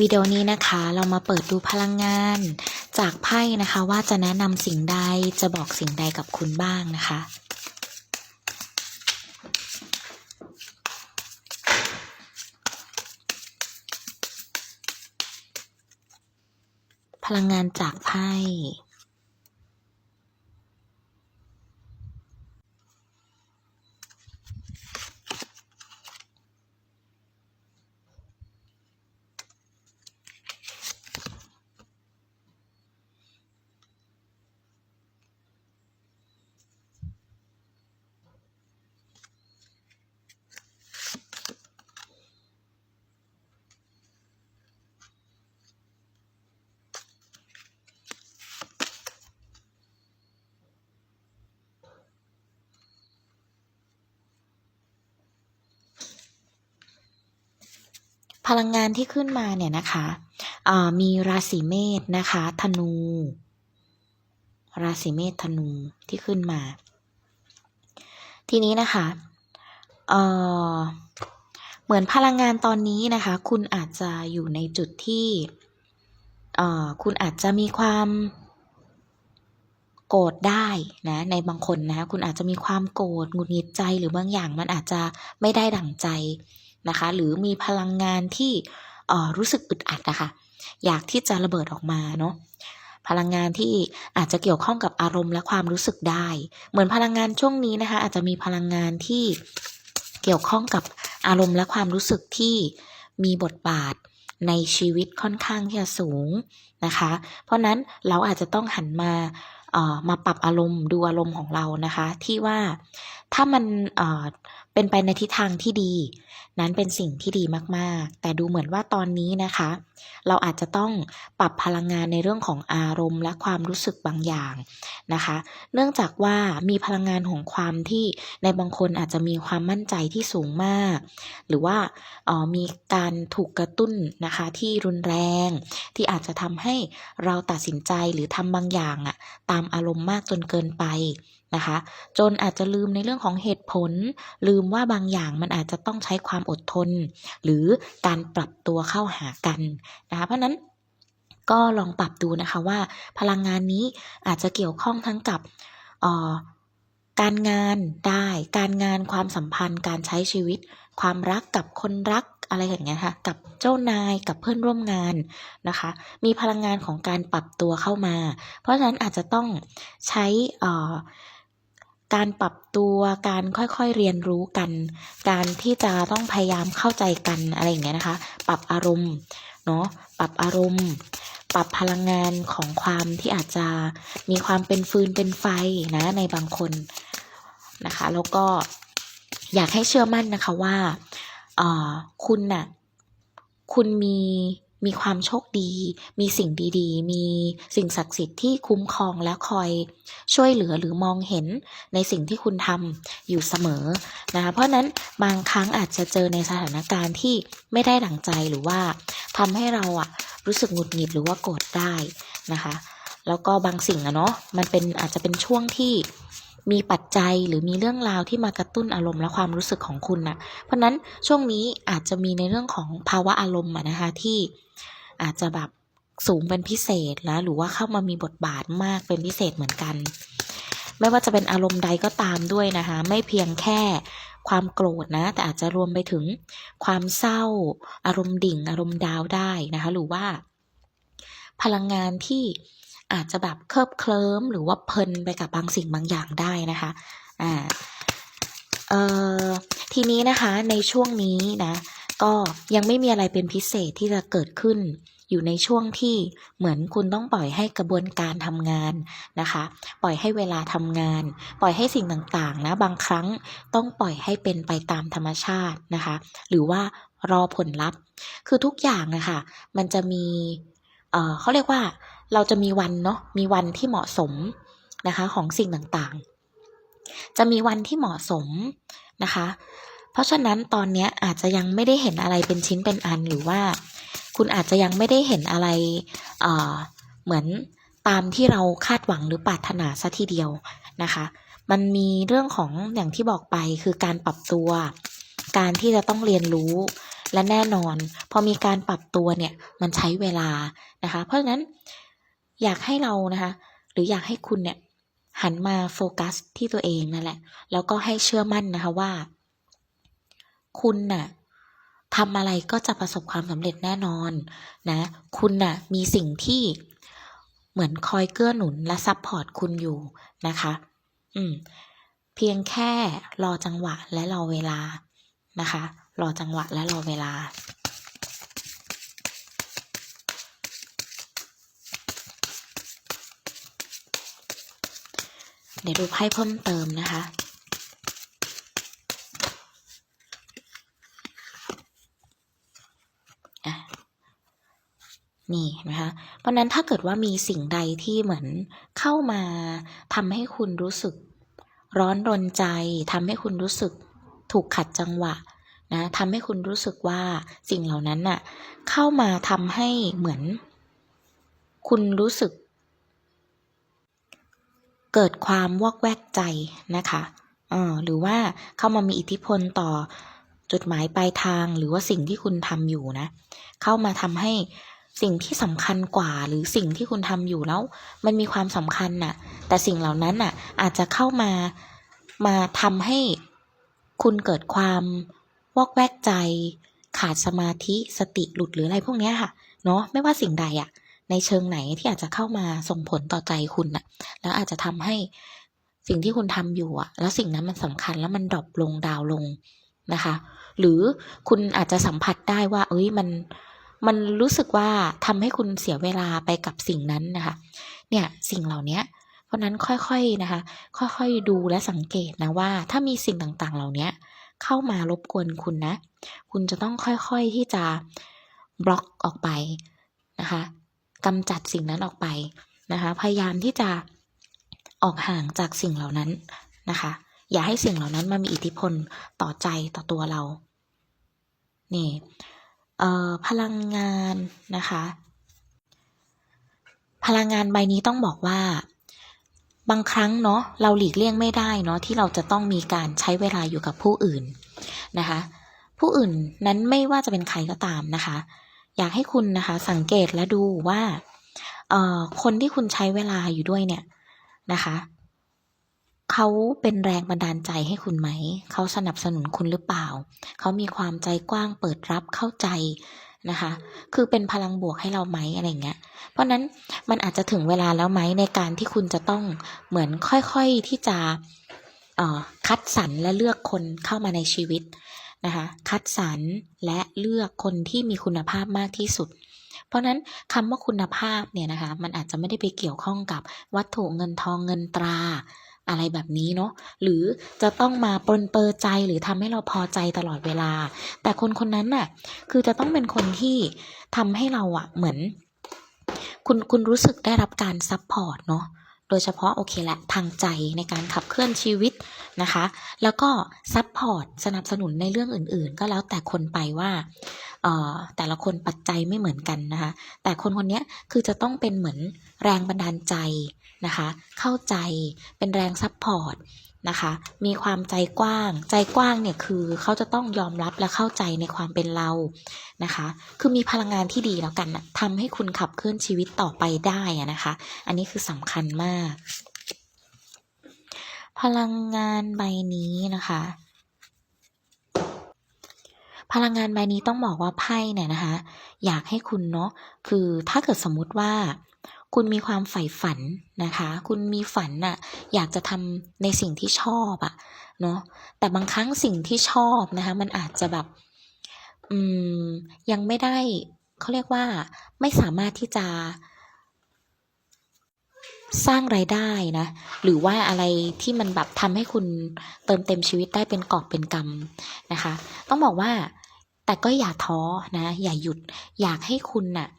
วิดีโอนี้นะคะเรามาเปิดดูพลังงาน จากไพ่นะคะว่าจะแนะนำสิ่งใดจะบอกสิ่งใดกับคุณบ้างนะคะพลังงานจากไพ่ พลังงานที่ขึ้นมาเนี่ยนะคะมีราศีเมษนะคะ ธนู ราศีเมษธนูที่ขึ้นมา ทีนี้นะคะเเหมือนพลังงานตอนนี้นะคะ คุณอาจจะอยู่ในจุดที่คุณอาจจะมีความโกรธได้นะในบางคนนะคุณอาจจะมีความโกรธหงุดหงิดใจหรือบางอย่างมันอาจจะไม่ได้ดั่งใจ นะคะ หรือมีพลังงานที่รู้สึกอึดอัดนะคะ อยากที่จะระเบิดออกมาเนาะพลังงานที่อาจจะเกี่ยวข้องกับอารมณ์และความรู้สึกได้ เหมือนพลังงานช่วงนี้นะคะ อาจจะมีพลังงานที่เกี่ยวข้องกับอารมณ์และความรู้สึกที่มีบทบาทในชีวิตค่อนข้างที่จะสูงนะคะ เพราะนั้นเราอาจจะต้องหันมา มาปรับอารมณ์ดูอารมณ์ของเรานะคะ ที่ว่าถ้ามันเป็นไปในทิศทางที่ดี นั้นเป็นสิ่งที่ดีมากๆ แต่ดูเหมือนว่าตอนนี้นะคะ เราอาจจะต้องปรับพลังงานในเรื่องของอารมณ์ และความรู้สึกบางอย่างนะคะ เนื่องจากว่ามีพลังงานของความที่ในบางคนอาจจะมีความมั่นใจที่สูงมาก หรือว่ามีการถูกกระตุ้นนะคะที่รุนแรง ที่อาจจะทำให้เราตัดสินใจหรือทำบางอย่างอะตามอารมณ์มากจนเกินไปนะคะ จนอาจจะลืมในเรื่องของเหตุผล ลืมว่าบางอย่างมันอาจจะต้องใช้ความอดทน หรือการปรับตัวเข้าหากันนะคะเพราะนั้นก็ลองปรับดูนะคะว่าพลังงานนี้อาจจะเกี่ยวข้องทั้งกับออการงานได้ การงานความสัมพันธ์ การใช้ชีวิต ความรักกับคนรัก อะไรอย่างเงี้ยค่ะ กับเจ้านายกับเพื่อนร่วมงานนะคะ มีพลังงานของการปรับตัวเข้ามา เพราะฉะนั้นอาจจะต้องใช้การปรับตัวการค่อยๆเรียนรู้กัน การที่จะต้องพยายามเข้าใจกันอะไรอย่างเงี้ยนะคะ ปรับอารมณ์เนาะปรับอารมณ์ ปรับพลังงานของความที่อาจจะมีความเป็นฟืนเป็นไฟนะในบางคนนะคะ แล้วก็อยากให้เชื่อมั่นนะคะว่า คุณน่ะคุณมีมีความโชคดี มีสิ่งดีๆ มีสิ่งศักดิ์สิทธิ์ที่คุ้มครองและคอยช่วยเหลือหรือมองเห็นในสิ่งที่คุณทำอยู่เสมอนะคะเพราะฉะนั้นบางครั้งอาจจะเจอในสถานการณ์ที่ไม่ได้ดั่งใจหรือว่าทำให้เราอะรู้สึกหงุดหงิดหรือว่าโกรธได้นะคะ แล้วก็บางสิ่งอะเนาะมันเป็นอาจจะเป็นช่วงที่ มีปัจจัยหรือมีเรื่องราวที่มากระตุ้นอารมณ์และความรู้สึกของคุณนะเพราะนั้นช่วงนี้อาจจะมีในเรื่องของภาวะอารมณ์นะคะที่อาจจะแบบสูงเป็นพิเศษแล้วหรือว่าเข้ามามีบทบาทมากเป็นพิเศษเหมือนกัน ไม่ว่าจะเป็นอารมณ์ใดก็ตามด้วยนะคะ ไม่เพียงแค่ความโกรธนะ แต่อาจจะรวมไปถึงความเศร้า อารมณ์ดิ่ง อารมณ์ดาวได้นะคะ หรือว่า พลังงานที่ อาจจะแบบเคลิบเคลิ้มหรือว่าเพลินไปกับบางสิ่งบางอย่างได้นะคะอ่าเอ่อทีนี้นะคะในช่วงนี้นะก็ยังไม่มีอะไรเป็นพิเศษที่จะเกิดขึ้น อยู่ในช่วงที่เหมือนคุณต้องปล่อยให้กระบวนการทำงานนะคะ ปล่อยให้เวลาทำงาน ปล่อยให้สิ่งต่างๆนะบางครั้งต้องปล่อยให้เป็นไปตามธรรมชาตินะคะ หรือว่ารอผลลัพธ์ คือทุกอย่างนะคะมันจะมีเอ่อเขาเรียกว่า เราจะมีวันเนาะมีวันที่เหมาะสมนะคะของสิ่งต่างๆ จะมีวันที่เหมาะสมนะคะ เพราะฉะนั้นตอนนี้อาจจะยังไม่ได้เห็นอะไรเป็นชิ้นเป็นอันหรือว่า คุณอาจจะยังไม่ได้เห็นอะไรเเหมือนตามที่เราคาดหวังหรือปรารถนาซะทีเดียวนะคะ มันมีเรื่องของอย่างที่บอกไปคือการปรับตัว การที่จะต้องเรียนรู้และแน่นอน พอมีการปรับตัวเนี่ยมันใช้เวลานะคะ เพราะฉะนั้น อยากให้เรานะคะ หรืออยากให้คุณเนี่ยหันมาโฟกัสที่ตัวเองนั่นแหละ แล้วก็ให้เชื่อมั่นนะคะว่า คุณน่ะทำอะไรก็จะประสบความสำเร็จแน่นอนนะ คุณน่ะมีสิ่งที่เหมือนคอยเกื้อหนุนและซัพพอร์ตคุณอยู่นะคะ อืม เพียงแค่รอจังหวะและรอเวลานะคะ รอจังหวะและรอเวลา เดี๋ยวดูไพ่เพิ่มเติมนะคะอะนี่เห็นะคะ เพราะนั้นถ้าเกิดว่ามีสิ่งใดที่เหมือนเข้ามาทำให้คุณรู้สึก ร้อนรนใจทำให้คุณรู้สึกถูกขัดจังหวะนะทำให้คุณรู้สึกว่าสิ่งเหล่านั้นน่ะเข้ามาทำให้เหมือน คุณรู้สึก เกิดความวอกแวกใจนะคะออหรือว่าเข้ามามีอิทธิพลต่อจุดหมายปลายทางหรือว่าสิ่งที่คุณทำอยู่นะ เข้ามาทำให้สิ่งที่สำคัญกว่าหรือสิ่งที่คุณทำอยู่แล้ว มันมีความสำคัญน่ะ แต่สิ่งเหล่านั้นน่ะ อาจจะเข้ามามาทำให้คุณเกิดความวอกแวกใจ ขาดสมาธิสติหลุดหรืออะไรพวกเนี้ยค่ะเนาะไม่ว่าสิ่งใดอะ ในเชิงไหนที่อาจจะเข้ามาส่งผลต่อใจคุณน่ะแล้วอาจจะทำให้สิ่งที่คุณทำอยู่อะแล้วสิ่งนั้นมันสำคัญแล้วมันดรอปลงดาวลงนะคะ หรือคุณอาจจะสัมผัสได้ว่า เอ้ยมันมันรู้สึกว่าทำให้คุณเสียเวลาไปกับสิ่งนั้นนะคะ เนี่ยสิ่งเหล่านี้เพราะนั้นค่อยๆนะคะ ค่อยๆดูและสังเกตนะว่า ถ้ามีสิ่งต่างๆ เหล่านี้เข้ามารบกวนคุณนะ คุณจะต้องค่อยๆที่จะบล็อกออกไปนะคะ กำจัดสิ่งนั้นออกไปนะคะ พยายามที่จะออกห่างจากสิ่งเหล่านั้นนะคะ อย่าให้สิ่งเหล่านั้นมามีอิทธิพลต่อใจต่อตัวเรา นี่พลังงานนะคะ พลังงานใบนี้ต้องบอกว่าบางครั้งเนาะเราหลีกเลี่ยงไม่ได้เนาะที่เราจะต้องมีการใช้เวลาอยู่กับผู้อื่นนะคะ ผู้อื่นนั้นไม่ว่าจะเป็นใครก็ตามนะคะ อยากให้คุณนะคะ สังเกตและดูว่าเออคนที่คุณใช้เวลาอยู่ด้วยเนี่ยนะคะเขาเป็นแรงบันดาลใจให้คุณไหม เขาสนับสนุนคุณหรือเปล่า เขามีความใจกว้างเปิดรับเข้าใจนะคะ คือเป็นพลังบวกให้เราไหมอะไรเงี้ย เพราะนั้นมันอาจจะถึงเวลาแล้วไหมในการที่คุณจะต้องเหมือนค่อยๆที่จะคัดสรรและเลือกคนเข้ามาในชีวิต นะคะคัดสรรและเลือกคนที่มีคุณภาพมากที่สุด เพราะนั้นคำว่าคุณภาพเนี่ยนะคะมันอาจจะไม่ได้ไปเกี่ยวข้องกับวัตถุเงินทองเงินตราอะไรแบบนี้เนาะหรือจะต้องมาปนเปอใจหรือทำให้เราพอใจตลอดเวลา แต่คนคนนั้นน่ะคือจะต้องเป็นคนที่ทำให้เราอะเหมือน คุณคุณรู้สึกได้รับการซัพพอร์ตเนาะโดยเฉพาะโอเคแหละทางใจในการขับเคลื่อนชีวิต นะคะ แล้วก็ซัพพอร์ตสนับสนุนในเรื่องอื่น ๆ ก็แล้วแต่คนไปว่าเออแต่ละคนปัจจัยไม่เหมือนกันนะคะ แต่คนคนนี้คือจะต้องเป็นเหมือนแรงบันดาลใจนะคะ เข้าใจเป็นแรงซัพพอร์ตนะคะ มีความใจกว้าง ใจกว้างเนี่ยคือเขาจะต้องยอมรับและเข้าใจในความเป็นเรานะคะ คือมีพลังงานที่ดีแล้วกันนะทำให้คุณขับเคลื่อนชีวิตต่อไปได้นะคะ อันนี้คือสำคัญมาก พลังงานใบนี้นะคะ พลังงานใบนี้ต้องบอกว่าไพ่เนี่ยนะคะ อยากให้คุณเนาะคือถ้าเกิดสมมุติว่าคุณมีความใฝ่ฝันนะคะ คุณมีฝันน่ะอยากจะทำในสิ่งที่ชอบอะเนาะแต่บางครั้งสิ่งที่ชอบนะคะ มันอาจจะแบบอืมยังไม่ได้เขาเรียกว่าไม่สามารถที่จะ สร้างรายได้นะ หรือว่าอะไรที่มันแบบทำให้คุณเติมเต็มชีวิตได้เป็นกอบเป็นกำนะคะ ต้องบอกว่าแต่ก็อย่าท้อนะ อย่าหยุดอยากให้คุณน่ะเอ่อ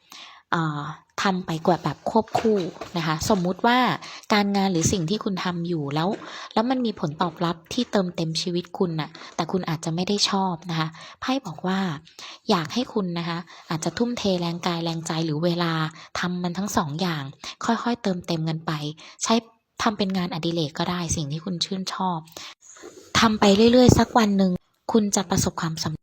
ทำไปกว่าแบบควบคู่นะคะ สมมุติว่าการงานหรือสิ่งที่คุณทำอยู่แล้ว แล้วมันมีผลตอบรับที่เติมเต็มชีวิตคุณน่ะ แต่คุณอาจจะไม่ได้ชอบนะคะไพ่บอกว่า อยากให้คุณนะคะ อาจจะทุ่มเทแรงกายแรงใจหรือเวลาทำมันทั้งสองอย่าง ค่อยๆ เติมเต็มกันไป ใช้ทำเป็นงานอดิเรกก็ได้สิ่งที่คุณชื่นชอบทำไปเรื่อยๆ สักวันหนึ่งคุณจะประสบความสำเร็จ